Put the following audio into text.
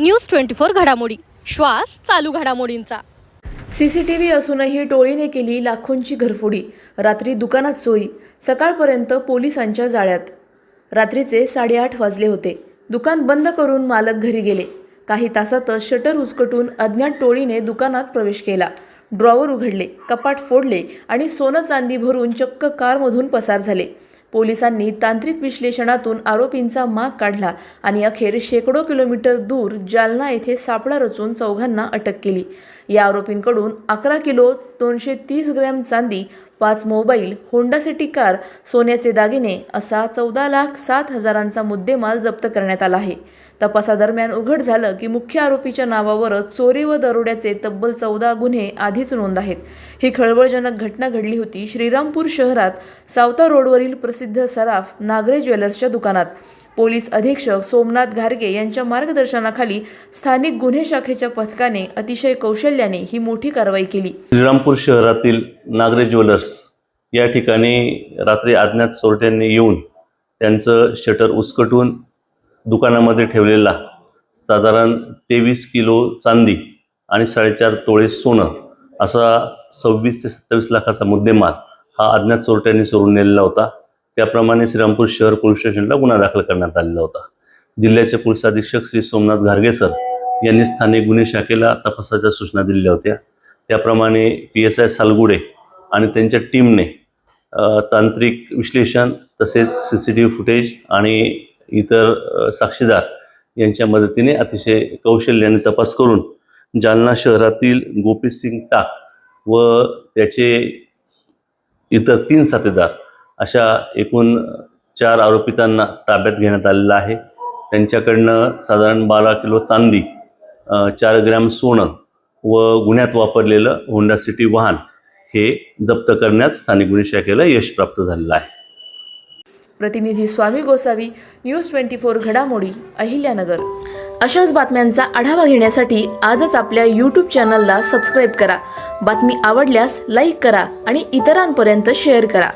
News twenty four घडामोडी. श्वास चालू घडामोडींचा. सीसीटीव्ही असूनही टोळीने केली लाखोंची घरफोडी. रात्री दुकानात चोरी सकाळपर्यंत पोलिसांच्या जाळ्यात. रात्रीचे साडेआठ वाजले होते. दुकान बंद करून मालक घरी गेले. काही तासातच शटर उचकटून अज्ञात टोळीने दुकानात प्रवेश केला. ड्रॉवर उघडले कपाट फोडले आणि सोनं चांदी भरून चक्क कारमधून पसार झाले. पोलिसांनी तांत्रिक विश्लेषणातून आरोपींचा माग काढला आणि अखेर शेकडो किलोमीटर दूर जालना येथे सापळा रचून चौघांना अटक केली. या आरोपींकडून अकरा किलो दोनशे तीस ग्रॅम चांदी पाच मोबाईल होंडा सिटी कार सोन्याचे दागिने असा चौदा लाख सात हजारांचा मुद्देमाल जप्त करण्यात आला आहे. तपासादरम्यान उघड झालं की मुख्य आरोपीच्या नावावरच चोरी व दरोड्याचे तब्बल चौदा गुन्हे आधीच नोंद आहेत. ही खळबळजनक घटना घडली होती श्रीरामपूर शहरात सावता रोडवरील प्रसिद्ध सराफ नागरे ज्वेलर्सच्या दुकानात. पोलीस अधीक्षक सोमनाथ घारगे यांच्या मार्गदर्शनाखाली स्थानिक गुन्हे शाखेच्या पथकाने अतिशय कौशल्याने ही मोठी कारवाई केली. श्रीरामपूर शहरातील नागरे ज्वेलर्स या ठिकाणी रात्री अज्ञात चोरट्यांनी येऊन त्यांचं शटर उचकटून दुकानामध्ये ठेवलेला साधारण तेवीस किलो चांदी आणि साडेचार तोळे सोनं असा सव्वीस ते सत्तावीस लाखाचा मुद्देमाल हा अज्ञात चोरट्यांनी चोरून नेलेला होता. त्याप्रमाणे श्रीरामपूर शहर पोलीस स्टेशनला गुन्हा दाखल करण्यात आलेला होता. जिल्ह्याचे पोलीस अधीक्षक श्री सोमनाथ घारगेसर यांनी स्थानिक गुन्हे शाखेला तपासाच्या सूचना दिल्या होत्या. त्याप्रमाणे पी एस आय सालगुडे आणि त्यांच्या टीमने तांत्रिक विश्लेषण तसेच C C T V footage आणि इतर साक्षीदार यांच्या मदतीने अतिशय कौशल्याने तपास करून जालना शहरातील गोपी सिंग टाक व त्याचे इतर तीन साथीदार अशा एकूण चार आरोपितांना ताब्यात घेण्यात आलेलं आहे. त्यांच्याकडनं साधारण बारा किलो चांदी चार ग्रॅम सोनं व गुन्ह्यात वापरलेलं होंडा सिटी वाहन हे जप्त करण्यात स्थानिक गुन्हे शाखेला यश प्राप्त झालेलं आहे. प्रतिनिधी Swami Gosavi news twenty four घडामोडी अहिल्यानगर. अशाच बातम्यांचा आढावा घेण्यासाठी आजच आपल्या यूट्यूब चॅनलला सबस्क्राईब करा. बातमी आवडल्यास लाईक करा आणि इतरांपर्यंत शेअर करा.